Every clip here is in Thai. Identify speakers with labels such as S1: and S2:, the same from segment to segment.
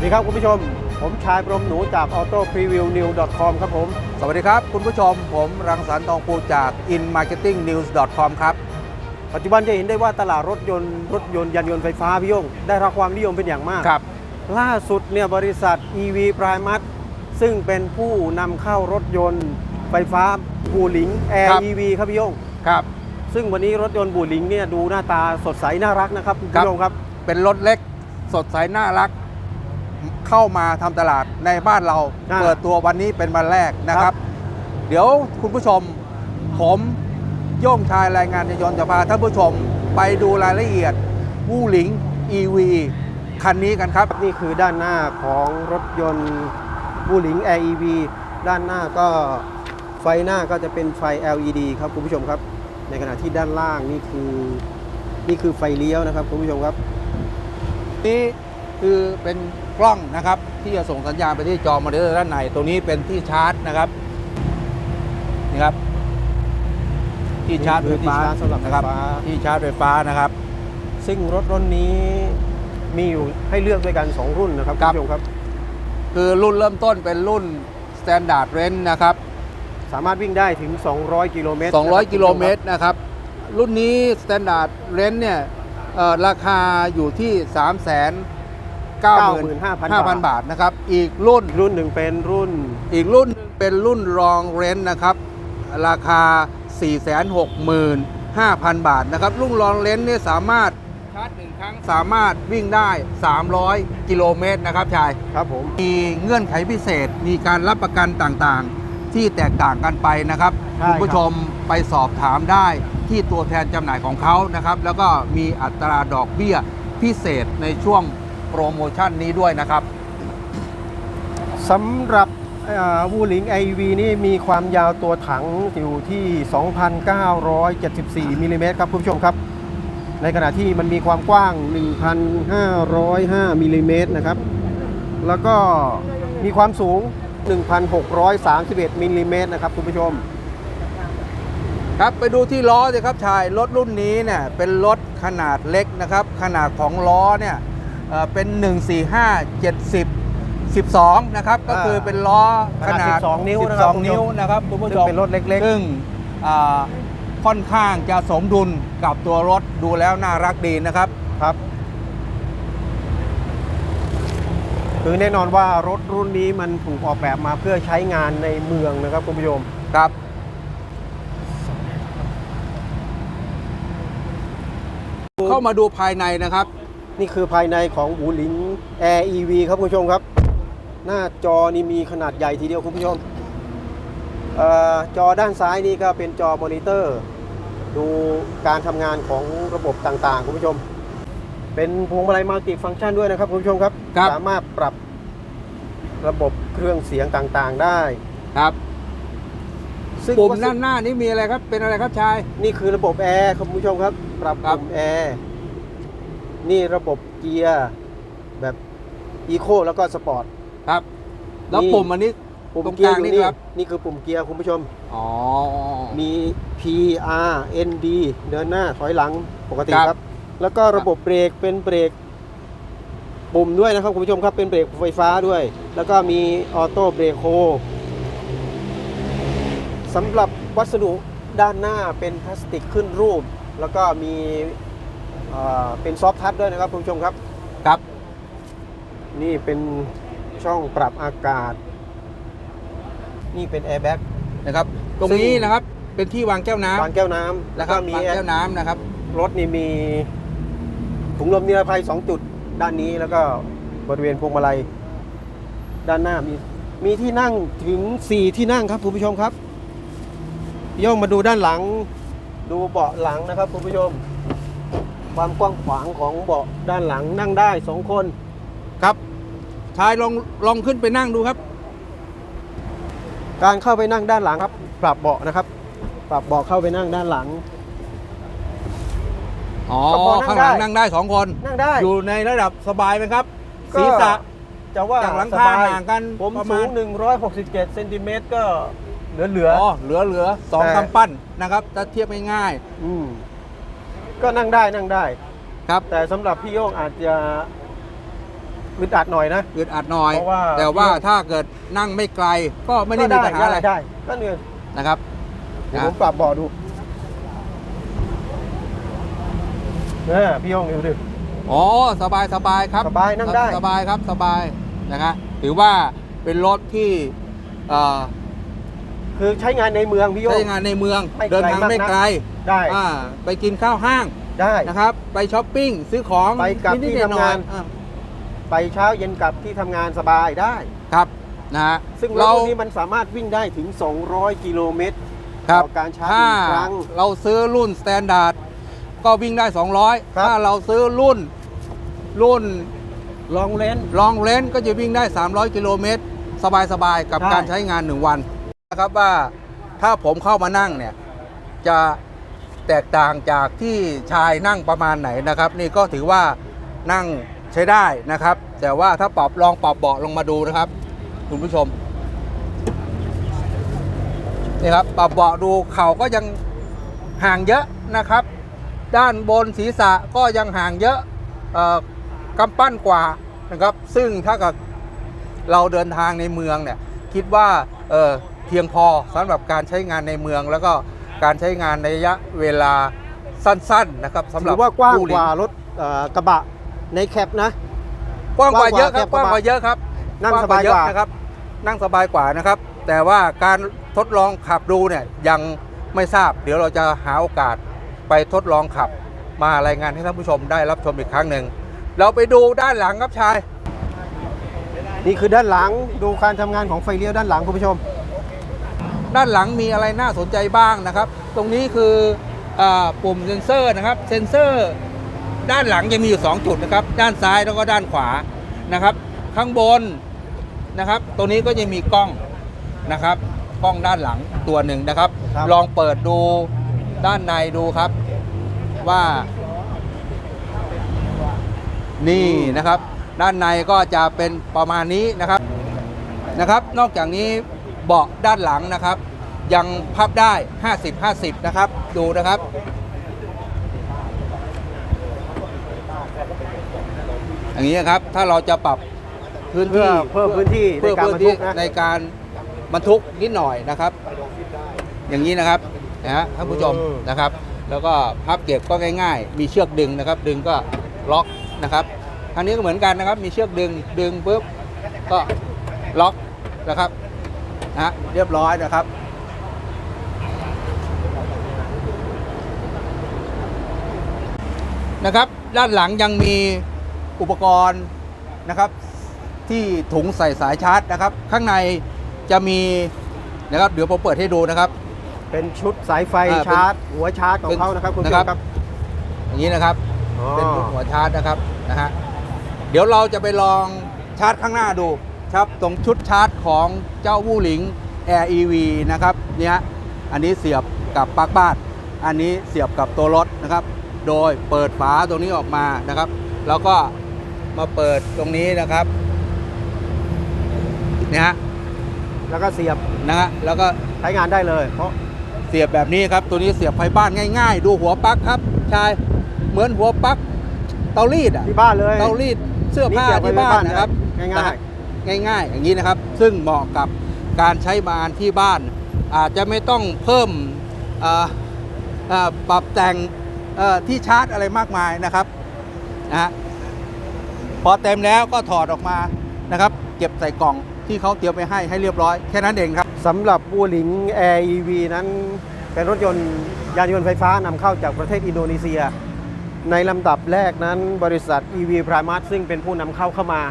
S1: วัสดีครับคุณผู้ชม ผมชายพรหมหนูจาก autopreviewnew.com ครับผม
S2: สวัสดีครับ คุณผู้ชม ผมรังสรรค์ทองภูจาก inmarketingnews.com ครับ
S1: ปัจจุบันจะเห็นได้ว่าตลาดรถยนต์รถยนต์ยานยนต์ไฟฟ้าพี่โยงได้รับความนิยมเป็นอย่างมาก
S2: ครับ
S1: ล่าสุดเนี่ยบริษัท EV Primus ซึ่งเป็นผู้นำเข้ารถยนต์ไฟฟ้าบูหลิง Air
S2: ครับ
S1: EV ครับพี่โยง
S2: ครับ
S1: ซึ่งวันนี้รถยนต์บูหลิงเนี่ยดูหน้าตาสดใสน่ารักนะครับคุณ
S2: ครับ
S1: ผู้ชมครับ
S2: เป็นรถเล็กสดใสน่ารัก เข้ามาทำตลาดในบ้านเรา
S1: อ่า
S2: เปิดตัววันนี้เป็นวันแรกนะค
S1: ครั
S2: รับ
S1: บ
S2: เดี๋ยวคุณผู้ชม ผมโย่งชายรายงานยนต์จะพาท่านผู้ชมไปดูรายละเอียดวูหลิง EV คันนี้กันครับ
S1: นี่คือด้านหน้าของรถยนต์บูหลิง Air EV ด้านหน้าก็ไฟหน้าก็จะเป็นไฟ LED ครับคุณผู้ชมครับ ในขณะที่ด้านล่างนี่คือนี่คือไฟเลี้ยวนะครับคุณผู้ชมครับ
S2: นี่คือเป็น กล้องนะครับ ที่จะส่งสัญญาณไปที่จอมอนิเตอร์ด้านในตรงนี้เป็นที่ชาร์จนะครับนี่ครับ ที่ชาร์จ
S1: นี่คือ
S2: ไฟฟ้า
S1: ที่ชาร์จสำหรับไฟ
S2: นะครับ
S1: ฟ้า
S2: ที่ชาร์จไฟฟ้านะครับ
S1: ซึ่งรถรุ่นนี้มีอยู่ให้เลือกด้วยกัน 2 รุ่นนะครับคุณ
S2: ครับ
S1: ผู้ชมครับ
S2: คือรุ่นเริ่มต้นเป็นรุ่น Standard Range นะครับ
S1: สามารถวิ่งได้ถึง 200 กิโลเมตร
S2: 200 กิโลเมตรนะครับ รุ่นนี้ Standard Range เนี่ยเอ่อราคาอยู่ที่3 9 5 0 0 0 บาทนะครับ อีกรุ่น
S1: รุ่นหนึ่งเป็นรุ่น
S2: อีกรุ่นหนึ่งเป็นรุ่นรองเรนนะครับ ราคา 465,000 บาทนะครับ รุ่นรองเรนเนี่ยสามารถชาร์จหนึ่งครั้งสามารถวิ่งได้ 300 กิโลเมตรนะครับชาย
S1: ครับผม
S2: มีเงื่อนไขพิเศษมีการรับประกันต่างๆ ที่แตกต่างกันไปนะครับ
S1: ใช่
S2: คุณผู้ชมไปสอบถามได้ที่ตัวแทนจำหน่ายของเขานะครับ แล้วก็มีอัตราดอกเบี้ยพิเศษในช่วง โปรโมชั่นนี้ด้วยนะครับ
S1: สำหรับวูหลิง AEV นี่มีความยาวตัวถังอยู่ที่ 2,974มิลลิเมตรครับคุณผู้ชมครับ ในขณะที่มันมีความกว้าง 1,505มิลลิเมตรนะครับ แล้วก็มีความสูง 1,631มิลลิเมตรนะครับคุณผู้ชม
S2: ครับไปดูที่ล้อสิครับชาย รถรุ่นนี้เนี่ยเป็นรถขนาดเล็กนะครับ ขนาดของล้อเนี่ย เอ่อเป็น 145 70 12 นะครับ ก็คือเป็นล้อข
S1: ขนา
S2: นา
S1: ด
S2: ด
S1: 12 นิ้วนะครับ
S2: 12 นิ้วนะครับคุณผู้ช
S1: ซึ่ง
S2: ม
S1: เป็นรถเล็ก
S2: ซึ่งอ่าค่อนข้างจะสมดุลกับตัวรถดูแล้วน่ารักดีนะครับ
S1: ๆครับ คือแน่นอนว่ารถรุ่นนี้มันถูกออกแบบมาเพื่อใช้งานในเมืองนะครับคุณผู้ชม
S2: ครับเข้ามาดูภายในนะครับ
S1: นี่คือภายในของบูหลิง Air EV ครับคุณผู้ชมครับ หน้าจอนี่มีขนาดใหญ่ทีเดียวคุณผู้ชมเออจอด้านซ้ายนี่ก็เป็นจอมอนิเตอร์ ดูการทำงานของระบบต่างๆ คุณผู้ชม เป็นพวงมาลัยมัลติฟังก์ชันด้วยนะครับคุณผู้ชมครับ
S2: ครับ
S1: สามารถปรับระบบเครื่องเสียงต่างๆได้
S2: ครับ
S1: ซึ่ง
S2: ปุ่ม
S1: วัส
S2: ด้านหน้านี้มีอะไรครับ เป็นอะไรครับชาย
S1: นี่คือระบบแอร์ครับคุณผู้ชมครับ ปรับ
S2: ครับ
S1: ปุ่มแอร์ นี่ระบบเกียร์แบบอีโคแล้วก็สปอร์ต
S2: ครับ แล้ว
S1: นี่
S2: ปุ่มอันนี้
S1: ปุ่ม
S2: ตรง
S1: เกียร์
S2: กลาง
S1: อยู่
S2: นี่
S1: นี่
S2: ครับ
S1: นี่คือปุ่มเกียร์คุณผู้ชม
S2: อ๋อ
S1: มี P R N D เดินหน้าถอยหลังปกติ
S2: ครับ
S1: ครับแล้วก็ระบบเบรกเป็นเบรกปุ่มด้วยนะครับคุณผู้ชมครับเป็นเบรกไฟฟ้าด้วย แล้วก็มีออโต้เบรกโฮสำหรับวัสดุด้านหน้าเป็นพลาสติกขึ้นรูป แล้วก็มี เอ่อเป็นซอฟทัชด้วยนะครับคุณผู้ชมครับ
S2: ครับ
S1: นี่เป็นช่องปรับอากาศ นี่เป็นแอร์แบ็ก
S2: นะครับ ตรง
S1: ซึ่ง
S2: นี้นะครับเป็นที่วางแก้วน้ำ
S1: วางแก้วน้ำ
S2: แล้วก็
S1: มี
S2: วาง
S1: แอ
S2: แก้ว
S1: ร์
S2: น้ำนะครับ
S1: รถนี่มีถุงลมนิรภัย 2 จุดด้านนี้แล้วก็บริเวณพวงมาลัย ด้านหน้ามีมีที่นั่งถึง 4 ที่นั่งครับคุณผู้ชมครับโย่งมาดูด้านหลัง ดูเบาะหลังนะครับคุณผู้ชม ความกว้างขวางของเบาะด้านหลังนั่งได้สองคน
S2: ครับชายลองลองขึ้นไปนั่งดูครับ
S1: การเข้าไปนั่งด้านหลังครับ ปรับเบาะนะครับ ปรับเบาะเข้าไปนั่งด้านหลัง
S2: อ๋อ
S1: ก็พอนั่ง
S2: ข้างหลัง
S1: ได้
S2: นั่งได้สองคน
S1: นั่งได้
S2: อยู่ในระดับสบายไหมครับ
S1: ก็
S2: ศีรษะ
S1: จะว่า
S2: จากหลัง
S1: ส
S2: คา
S1: บาย
S2: ห่างกัน
S1: ผม
S2: ประ
S1: สู
S2: มาณ
S1: ง 167เซนติเมตรก็เหลือเหลือ
S2: อ๋อเหลือเหลือสอง
S1: แต่
S2: กำปั้นนะครับ ถ้าเทียบง่าย
S1: อืม ก็นั่งได้นั่งได้
S2: ๆครับ
S1: แต่สำหรับพี่โย่งอาจจะอึดอัดหน่อยนะ
S2: อึดอัดหน่อย
S1: เพราะว่า
S2: แต่ว่าถ้าเกิดนั่งไม่ไกลก็ไม่ได้มีปัญหาอะไร
S1: ได้ก็เนี่ย
S2: นะครับ
S1: เดี๋ยวผมปรับเบาะดูเนี่ยพี่ยงดูดิ
S2: อ๋อสบายสบายครับ
S1: สบายนั่งได้
S2: สบายครับสบายนะครับถือว่าเป็นรถที่เอ่อ
S1: คือใช้งานในเมืองพี่โย
S2: ใช้
S1: ง
S2: งานในเมือง
S1: ไม่ไกล
S2: เดินทางไม่
S1: มากนัก
S2: ไกล
S1: ได้
S2: อ่าไปกินข้าวห้าง
S1: ได้
S2: นะครับไปช้อปปิ้งซื้อของ
S1: ไปกลับ
S2: นิดๆ
S1: ที่ทำงาน
S2: หอยๆอะ
S1: ไปเช้าเย็นกลับที่ทำงานสบายได้
S2: ครับนะฮะ
S1: ซึ่งรถ
S2: เรา
S1: พวกนี้มันสามารถวิ่งได้ถึง 200 กิโลเมตร
S2: ครับ
S1: ต่อการชาร์จ
S2: ถ้า
S1: หนึ่งครั้ง
S2: เราซื้อรุ่นสแตนดาร์ดก็วิ่งได้
S1: ครับ
S2: 200ถ้าเราซื้อรุ่นรุ่น
S1: ลองเลน
S2: ลองเลนก็จะวิ่งได้ 300 กิโลเมตร สบายๆ กับ
S1: ใช่
S2: การใช้งาน 1 วัน นะครับว่าถ้าผมเข้ามานั่งเนี่ยจะแตกต่างจากที่ชายนั่งประมาณไหนนะครับ นี่ก็ถือว่านั่งใช้ได้นะครับ แต่ว่าถ้าปรับลองปรับเบาะลงมาดูนะครับ คุณผู้ชมนี่ครับปรับเบาะดูเข่าก็ยังห่างเยอะนะครับ ด้านบนศีรษะก็ยังห่างเยอะเอ่อกำปั้นกว่านะครับ ซึ่งถ้ากับเราเดินทางในเมืองเนี่ยคิดว่าเออ เพียงพอสำหรับการใช้งานในเมือง แล้วก็การใช้งานในระยะเวลาสั้นๆนะครับสำห
S1: ถื
S2: รับ
S1: อว่ากว้าง
S2: ผู้เลี้
S1: ก
S2: ย
S1: ว่ารถเอ่อกระบะในแคปนะ
S2: กว้างกว่าเยอะครับ
S1: ก
S2: ก
S1: ว้า
S2: ว้างง
S1: ก
S2: ก
S1: ว่า
S2: ว่าเยอะครับ
S1: นั่ง
S2: กว้
S1: สบายกว่า
S2: เะนะครับ นั่งสบายกว่านะครับ แต่ว่าการทดลองขับดูเนี่ยยังไม่ทราบ เดี๋ยวเราจะหาโอกาสไปทดลองขับ มารายงานให้ท่านผู้ชมได้รับชมอีกครั้งหนึ่งเราไปดูด้านหลังครับชาย
S1: นี่คือด้านหลังดูการทำงานของไฟเลี้ยวด้านหลังคุณผู้ชม
S2: ด้านหลังมีอะไรน่าสนใจบ้างนะครับ ตรงนี้คืออาปุ่มเซ็นเซอร์นะครับ เซ็นเซอร์ด้านหลังจะมีอยู่ 2 จุดนะครับ ด้านซ้ายแล้วก็ด้านขวานะครับ ข้างบนนะครับ ตรงนี้ก็จะมีกล้องนะครับ กล้องด้านหลังตัวหนึ่งนะครับ
S1: ครับ
S2: ลองเปิดดูด้านในดูครับว่า นี่นะครับ ด้านในก็จะเป็นประมาณนี้นะครับนะครับ นอกจากนี้ เบาะด้านหลังนะครับ ยังพับได้ 50 50 นะครับ ดูนะครับ อย่างนี้นะครับถ้าเราจะปรับพื้น
S1: เพื่อ
S2: ที่
S1: เพิ่มพื้นที่ใน
S2: เพื่อ
S1: การ
S2: พื้
S1: บร
S2: น
S1: รทุ
S2: ที่
S1: กนะ
S2: ในการบรรทุกนิดหน่อยนะครับ อย่างนี้นะครับนะฮะท่านผู้ชมนะครับ แล้วก็พับเก็บก็ง่าย ๆ มีเชือกดึงนะครับ ดึงก็ล็อกนะครับทางนี้ก็เหมือนกันนะครับ มีเชือกดึงดึงปุ๊บก็ล็อกนะครับนะ ฮะเรียบร้อยนะครับ นะครับ ด้านหลังยังมีอุปกรณ์นะครับ ที่ถุงใส่สายชาร์จนะครับ ข้างในจะมีนะครับเดี๋ยวผมเปิดให้ดูนะครับ
S1: เป็นชุดสายไฟ
S2: อ่าเป็น
S1: ชาร์จ หัวชาร์จของเขานะครับคุณผู้ช
S2: นะครั
S1: ม
S2: บ
S1: ครับ
S2: อย่างนี้นะครับ
S1: อ๋อ
S2: เป็นหัวชาร์จนะครับนะฮะเดี๋ยวเราจะไปลองชาร์จข้างหน้าดู ครับ ตรงชุดชาร์จของเจ้าวูหลิง Air EV นะครับเนี่ยอันนี้เสียบกับปลั๊กบ้าน อันนี้เสียบกับตัวรถนะครับ โดยเปิดฝาตรงนี้ออกมานะครับ แล้วก็มาเปิดตรงนี้นะครับเนี่ยฮะ
S1: แล้วก็เสียบ
S2: นะฮะแล้วก็
S1: ใช้งานได้เลย เพราะ
S2: เสียบแบบนี้ครับ ตัวนี้เสียบไฟบ้านง่าย ๆ ดูหัวปลั๊กครับชายเหมือนหัวปลั๊กเตารีดอะ
S1: ที่บ้านเลย
S2: เตารีดเสื้อผ้า
S1: นี่เสียบไว้
S2: ที่บ้า
S1: บ้านน
S2: นะครับ
S1: ง่ายๆ
S2: นะฮะ ง่าย ๆ อย่างนี้นะครับ ซึ่งเหมาะกับการใช้งานที่บ้าน อาจจะไม่ต้องเพิ่มปรับแต่งที่ชาร์จอะไรมากมายนะครับนะพอเต็มแล้วก็ถอดออกมานะครับ เก็บใส่กล่องที่เขาเตรียมไปให้ให้เรียบร้อยแค่นั้นเองครับ
S1: สำหรับบูหลิง Air EV นั้นเป็นรถยนต์ยานยนต์ไฟฟ้านำเข้าจากประเทศอินโดนีเซีย ในลำดับแรกนั้นบริษัท EV Primus ซึ่งเป็นผู้นำเข้าเข้ามา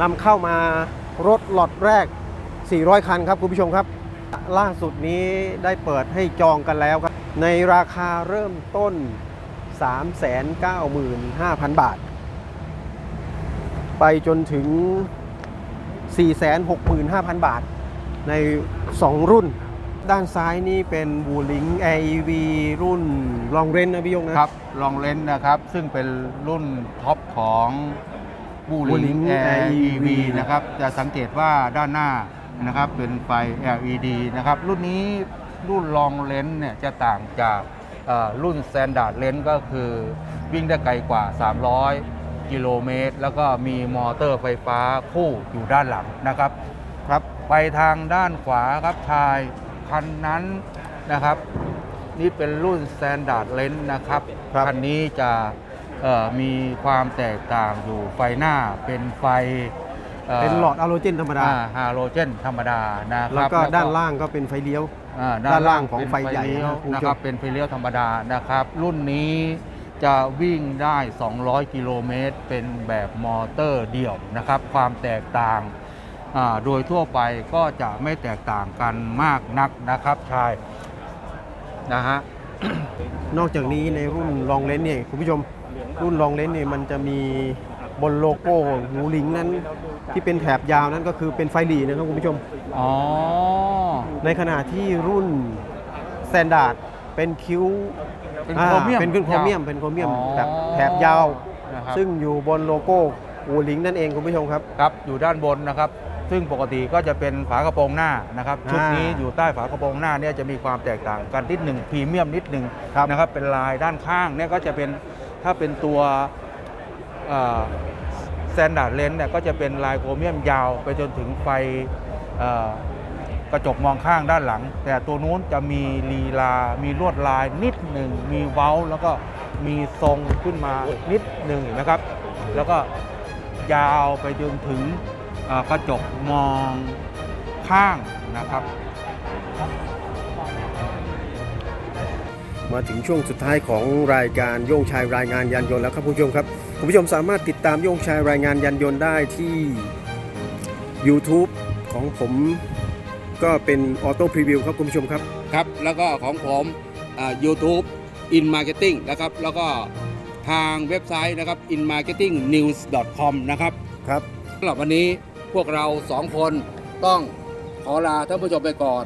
S1: นำเข้ามารถล็อตแรก 400 คันครับคุณผู้ชมครับ ล่าสุดนี้ได้เปิดให้จองกันแล้วครับ ในราคาเริ่มต้น 395,000 บาท ไปจนถึง 465,000 บาท ใน 2 รุ่น ด้านซ้ายนี่เป็นบูลิง AEV รุ่นลองเรนนะพี่ยงนะ
S2: ครับลองเลนนะครับ ซึ่งเป็นรุ่นท็อปของ บูลิง
S1: Wuling
S2: Air
S1: Air
S2: EV นะครับจะสังเกตว่าด้านหน้านะครับเป็นไฟ LED นะครับรุ่นนี้รุ่นลองเลนส์เนี่ยจะต่างจากเอ่อรุ่น Standard Lens ก็คือวิ่งได้ไกลกว่ากิโลเมตร แล้วก็มีมอเตอร์ไฟฟ้าคู่อยู่ด้านหลังนะครับ
S1: ครับ
S2: ไปทางด้านขวาครับชายคันนั้นนะครับ นี่เป็นรุ่น Standard Lens นะครับ
S1: ครับ
S2: คันนี้จะเอ่อ มีความแตกต่างอยู่ไฟหน้าเป็นไฟ
S1: เป็นหลอดอะโลเจนธรรมดา
S2: ฮาโลเจนธรรมดานะค
S1: แล้ว
S2: รับ
S1: ก็ด้านล่างก็เป็นไฟเลี้ยว
S2: อ่า
S1: ด้านล่างของ
S2: เป็น
S1: ไฟใหญ่
S2: เลี้ยว
S1: นะคุณผู้ชม
S2: นะครับเป็นไฟเลี้ยวธรรมดานะครับ รุ่นนี้จะวิ่งได้ 200 กิโลเมตร เป็นแบบมอเตอร์เดี่ยวนะครับ ความแตกต่างอ่าโดยทั่วไปก็จะไม่แตกต่างกันมากนักนะครับชายนะฮะ
S1: นอกจากนี้ในรุ่นลองเลนเนี่ยคุณผู้ชม รุ่นลองเลนเนี่ยมันจะมีบนโลโก้งูลิงนั้นที่เป็นแถบยาวนั้นก็คือเป็นไฟหลีนะครับคุณผู้ชม
S2: อ๋อ
S1: ในขณะที่รุ่นสแตนดาร์ดเป็นคิ้ว
S2: เป็น
S1: อ่า
S2: โครเมียม
S1: เป็นโครเมียม
S2: ยาว
S1: เป็นโครเมียม
S2: อ๋อ
S1: แบบแถบยาว
S2: นะครับ
S1: ซึ่งอยู่บนโลโก้งูลิงนั่นเองคุณผู้ชมครับ
S2: ครับอยู่ด้านบนนะครับ ซึ่งปกติก็จะเป็นฝากระโปรงหน้านะครับชุดนี้
S1: อ่า
S2: อยู่ใต้ฝากระโปรงหน้าเนี่ยจะมีความแตกต่างกันนิดหนึ่งพรีเมียมนิดหนึ่ง
S1: ครับ
S2: นะครับเป็นลายด้านข้างเนี่ยก็จะเป็น ถ้าเป็นตัวแตนดาร์ดเลนส์เนี่ยก็จะเป็นลายโครเมียมยาวไปจนถึงไฟกระจกมองข้างด้านหลัง แต่ตัวนู้นจะมีลีลา มีลวดลายนิดหนึ่ง มีเว้า แล้วก็มีทรงขึ้นมานิดหนึ่งนะครับ แล้วก็ยาวไปจนถึงกระจกมองข้างนะครับ
S1: มาถึงช่วงสุดท้ายของรายการโย่งชายรายงานยานยนต์แล้วครับคุณผู้ชมครับคุณผู้ชมสามารถติดตามโย่งชายรายงานยานยนต์ได้ที่ YouTube ของผมก็เป็นออโต้พรีวิวครับคุณผู้ชมครับ
S3: ครับ แล้วก็ของผมอ่า YouTube in marketing นะครับ แล้วก็ทางเว็บไซต์นะครับ in marketing news com นะครับ
S1: ครับ
S3: สำหรับวันนี้พวกเราสองคนต้องขอลาท่านผู้ชมไปก่อน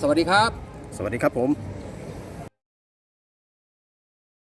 S3: สวัสดีครับ
S1: สวัสดีครับผม